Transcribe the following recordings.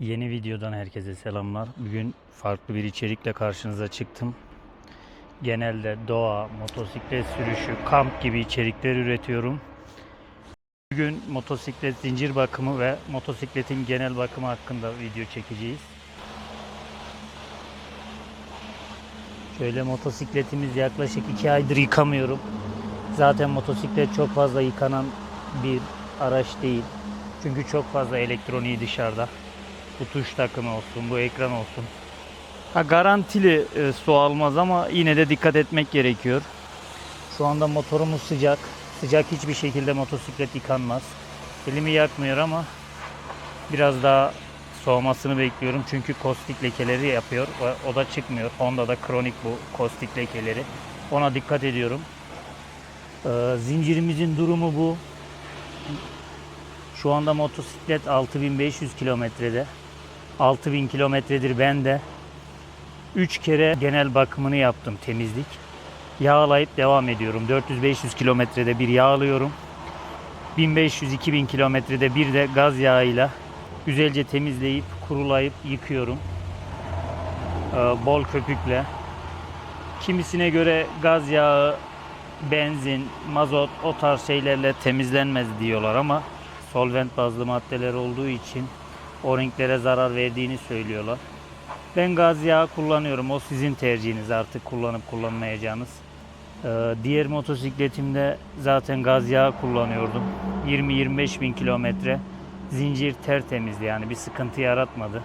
Yeni videodan herkese selamlar. Bugün farklı bir içerikle karşınıza çıktım. Genelde doğa, motosiklet sürüşü, kamp gibi içerikler üretiyorum. Bugün motosiklet zincir bakımı ve motosikletin genel bakımı hakkında video çekeceğiz. Şöyle motosikletimiz yaklaşık 2 aydır yıkamıyorum. Zaten motosiklet çok fazla yıkanan bir araç değil. Çünkü çok fazla elektroniği dışarıda. Bu tuş takımı olsun, bu ekran olsun. Ha garantili e, su almaz ama yine de dikkat etmek gerekiyor. Şu anda motorumuz sıcak. Sıcak hiçbir şekilde motosiklet yıkanmaz. Elimi yakmıyor ama biraz daha soğumasını bekliyorum. Çünkü kostik lekeleri yapıyor ve o da çıkmıyor. Honda'da kronik bu kostik lekeleri. Ona dikkat ediyorum. Ee, zincirimizin durumu bu. Şu anda motosiklet 6500 kilometrede. 6000 kilometredir ben de 3 kere genel bakımını yaptım temizlik. Yağlayıp devam ediyorum. 400-500 kilometrede bir yağlıyorum. 1500-2000 kilometrede bir de gaz yağıyla güzelce temizleyip kurulayıp yıkıyorum. Ee, bol köpükle. Kimisine göre gaz yağı, benzin, mazot o tarz şeylerle temizlenmez diyorlar ama solvent bazlı maddeler olduğu için o renklere zarar verdiğini söylüyorlar. Ben gaz yağı kullanıyorum. O sizin tercihiniz artık kullanıp kullanmayacağınız. Ee, diğer motosikletimde zaten gaz yağı kullanıyordum. 20-25 bin kilometre zincir tertemizdi yani bir sıkıntı yaratmadı.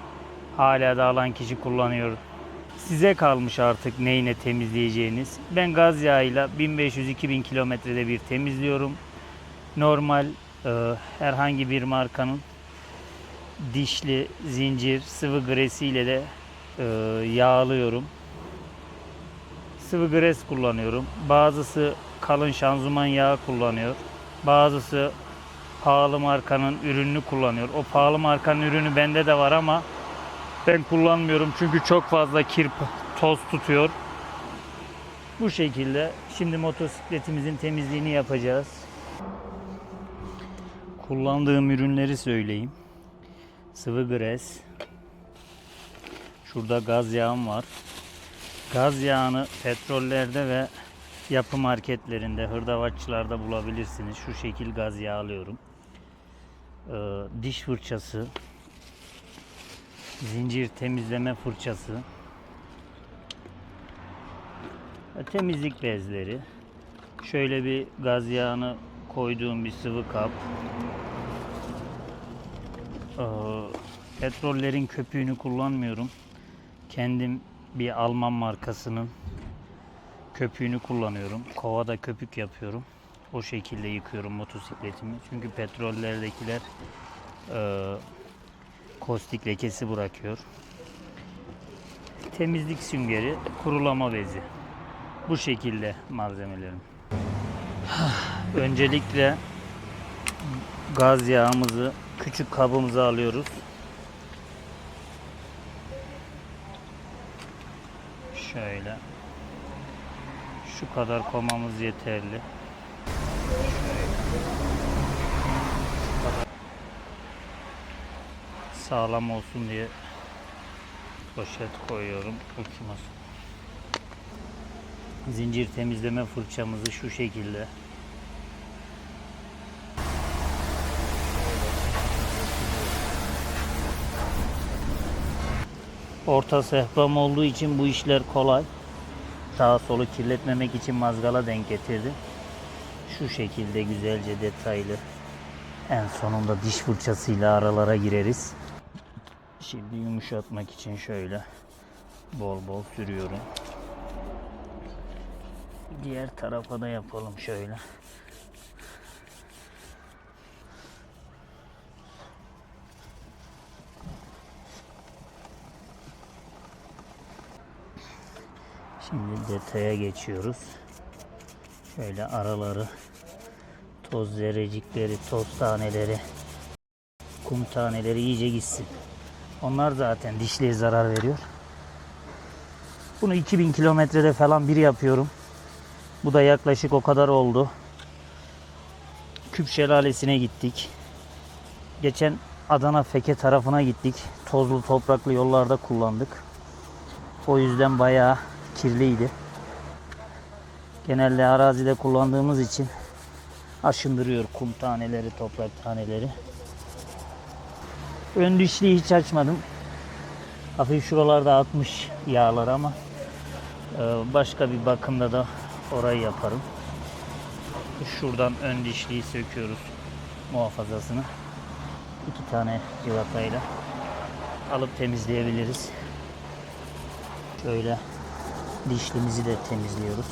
Hala da alan kişi kullanıyor. Size kalmış artık neyine temizleyeceğiniz. Ben gaz yağıyla 1500-2000 kilometrede bir temizliyorum. Normal e, herhangi bir markanın dişli zincir sıvı gresiyle de e, yağlıyorum. Sıvı gres kullanıyorum. Bazısı kalın şanzıman yağı kullanıyor. Bazısı pahalı markanın ürününü kullanıyor. O pahalı markanın ürünü bende de var ama ben kullanmıyorum çünkü çok fazla kirp toz tutuyor. Bu şekilde şimdi motosikletimizin temizliğini yapacağız. Kullandığım ürünleri söyleyeyim. Sıvı gres. Şurada gaz yağım var. Gaz yağını petrollerde ve yapı marketlerinde, hırdavatçılarda bulabilirsiniz. Şu şekil gaz yağı alıyorum. Ee, diş fırçası, zincir temizleme fırçası, ve temizlik bezleri, şöyle bir gaz yağını koyduğum bir sıvı kap, ee, petrollerin köpüğünü kullanmıyorum. Kendim bir Alman markasının köpüğünü kullanıyorum. Kovada köpük yapıyorum. O şekilde yıkıyorum motosikletimi. Çünkü petrollerdekiler e, kostik lekesi bırakıyor. Temizlik süngeri, kurulama bezi. Bu şekilde malzemelerim. Öncelikle gaz yağımızı küçük kabımıza alıyoruz. Şöyle. Şu kadar komamız yeterli. Sağlam olsun diye poşet koyuyorum. Uçmasın. Zincir temizleme fırçamızı şu şekilde Orta sehpam olduğu için bu işler kolay. Sağa solu kirletmemek için mazgala denk getirdim. Şu şekilde güzelce detaylı. En sonunda diş fırçasıyla aralara gireriz. Şimdi yumuşatmak için şöyle bol bol sürüyorum. Diğer tarafa da yapalım şöyle. Şimdi detaya geçiyoruz. Şöyle araları toz zerrecikleri, toz taneleri, kum taneleri iyice gitsin. Onlar zaten dişliğe zarar veriyor. Bunu 2000 kilometrede falan bir yapıyorum. Bu da yaklaşık o kadar oldu. Küp şelalesine gittik. Geçen Adana Feke tarafına gittik. Tozlu topraklı yollarda kullandık. O yüzden bayağı kirliydi. Genelde arazide kullandığımız için aşındırıyor kum taneleri, toprak taneleri. Ön dişliği hiç açmadım. Hafif şuralarda atmış yağlar ama e, başka bir bakımda da orayı yaparım. Şuradan ön dişliği söküyoruz muhafazasını. İki tane civatayla alıp temizleyebiliriz. Şöyle dişlimizi de temizliyoruz.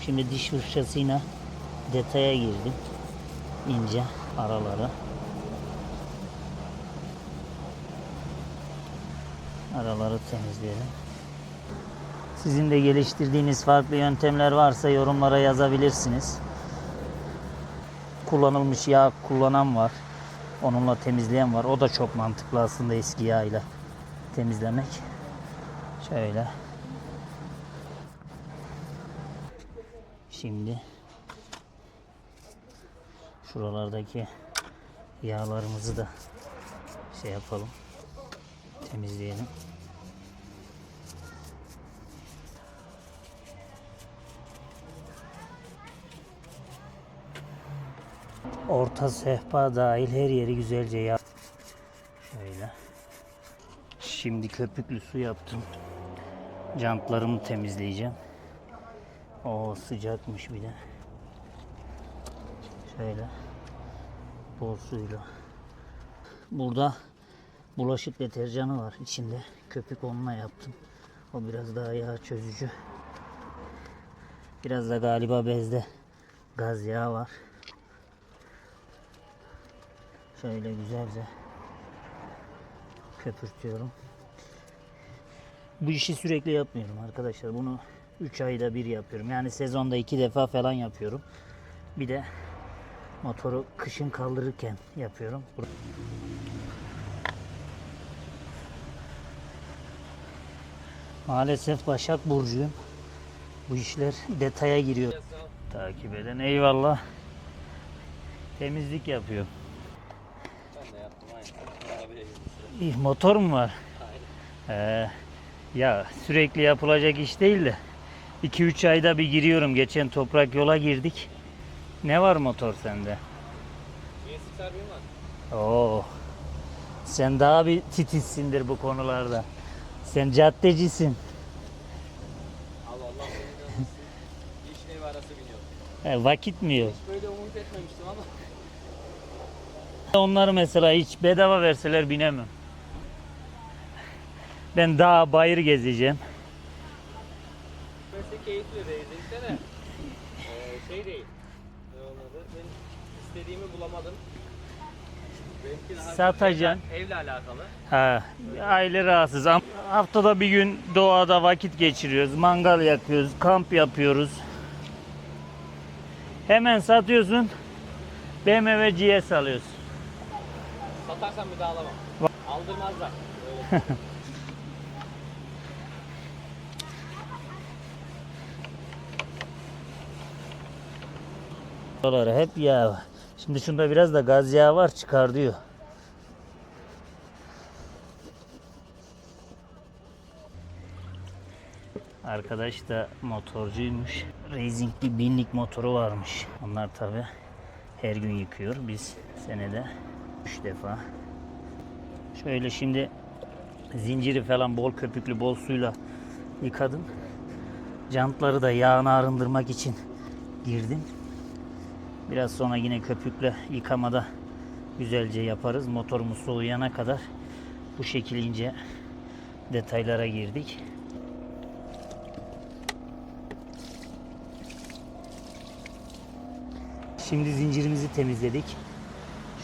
Şimdi diş fırçasıyla detaya girdim. ince araları. Araları temizleyelim. Sizin de geliştirdiğiniz farklı yöntemler varsa yorumlara yazabilirsiniz. Kullanılmış yağ kullanan var. Onunla temizleyen var. O da çok mantıklı aslında eski yağ ile temizlemek. Şöyle. Şimdi şuralardaki yağlarımızı da şey yapalım. Temizleyelim. Orta sehpa dahil her yeri güzelce yap. Şöyle. Şimdi köpüklü su yaptım. Jantlarımı temizleyeceğim. O sıcakmış bir de. Şöyle. Bol suyla. Burada bulaşık deterjanı var içinde. Köpük onunla yaptım. O biraz daha yağ çözücü. Biraz da galiba bezde gaz yağı var. Şöyle güzelce köpürtüyorum. Bu işi sürekli yapmıyorum arkadaşlar. Bunu 3 ayda bir yapıyorum. Yani sezonda 2 defa falan yapıyorum. Bir de motoru kışın kaldırırken yapıyorum. Maalesef Başak Burcu'yum. Bu işler detaya giriyor. Takip eden eyvallah. Temizlik yapıyor. Ben de yaptım aynı. Motor mu var? Ee, ya sürekli yapılacak iş değil de 2-3 ayda bir giriyorum. Geçen toprak yola girdik. Ne var motor sende? USB sarbiğim var. Oo. Sen daha bir titizsindir bu konularda. Sen caddecisin. Allah Allah seni ev arası biniyorum. He, vakit mi yok? Hiç böyle umut etmemiştim ama. Onları mesela hiç bedava verseler binemem. Ben dağ bayır gezeceğim. Mesela keyifli racing'de de ee, şey değil. Ne olmadı? Ben istediğimi bulamadım. Benimki daha Satacaksın. Evle, evle alakalı. Ha, aile rahatsız. Haftada bir gün doğada vakit geçiriyoruz. Mangal yakıyoruz, kamp yapıyoruz. Hemen satıyorsun. BMW GS alıyorsun. Satarsam bir daha alamam. Aldırmazlar. Öyle. Doları hep yağ. Şimdi şunda biraz da gaz yağı var çıkar diyor. Arkadaş da motorcuymuş. Racing bir binlik motoru varmış. Onlar tabi her gün yıkıyor. Biz senede 3 defa. Şöyle şimdi zinciri falan bol köpüklü bol suyla yıkadım. Jantları da yağını arındırmak için girdim. Biraz sonra yine köpükle yıkamada güzelce yaparız. Motorumuz soğuyana kadar bu şekil ince detaylara girdik. Şimdi zincirimizi temizledik.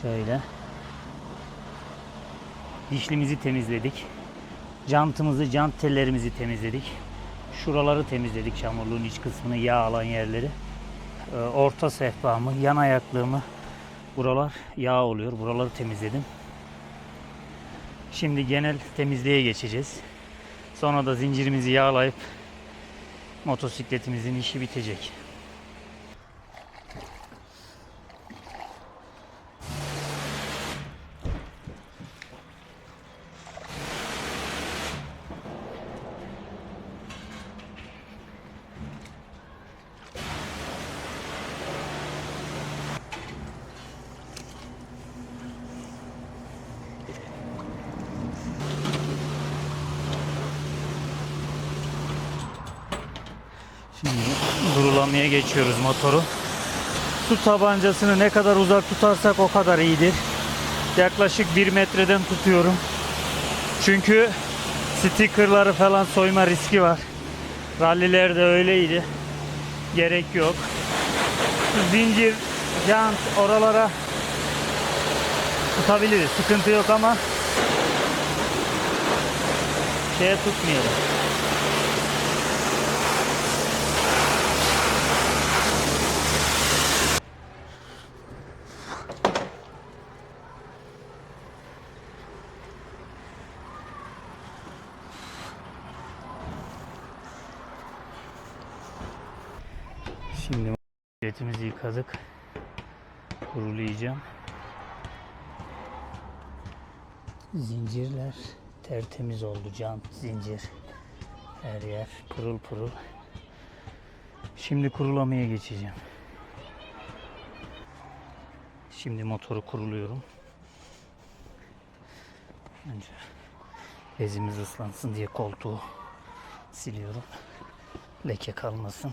Şöyle. Dişlimizi temizledik. Jantımızı, jant tellerimizi temizledik. Şuraları temizledik çamurluğun iç kısmını, yağ alan yerleri. Ee, orta sehpamı, yan ayaklığımı buralar yağ oluyor. Buraları temizledim. Şimdi genel temizliğe geçeceğiz. Sonra da zincirimizi yağlayıp motosikletimizin işi bitecek. Şimdi durulamaya geçiyoruz motoru. Su tabancasını ne kadar uzak tutarsak o kadar iyidir. Yaklaşık 1 metreden tutuyorum. Çünkü stickerları falan soyma riski var. Rallilerde öyleydi. Gerek yok. Zincir, jant oralara tutabiliriz. Sıkıntı yok ama şeye tutmayalım. Şimdi biletimizi yıkadık. Kurulayacağım. Zincirler tertemiz oldu. Cam, zincir. Her yer pırıl pırıl. Şimdi kurulamaya geçeceğim. Şimdi motoru kuruluyorum. Önce bezimiz ıslansın diye koltuğu siliyorum. Leke kalmasın.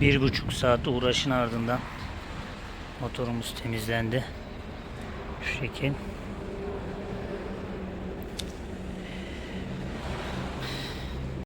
Bir buçuk saat uğraşın ardından motorumuz temizlendi. Şu şekil.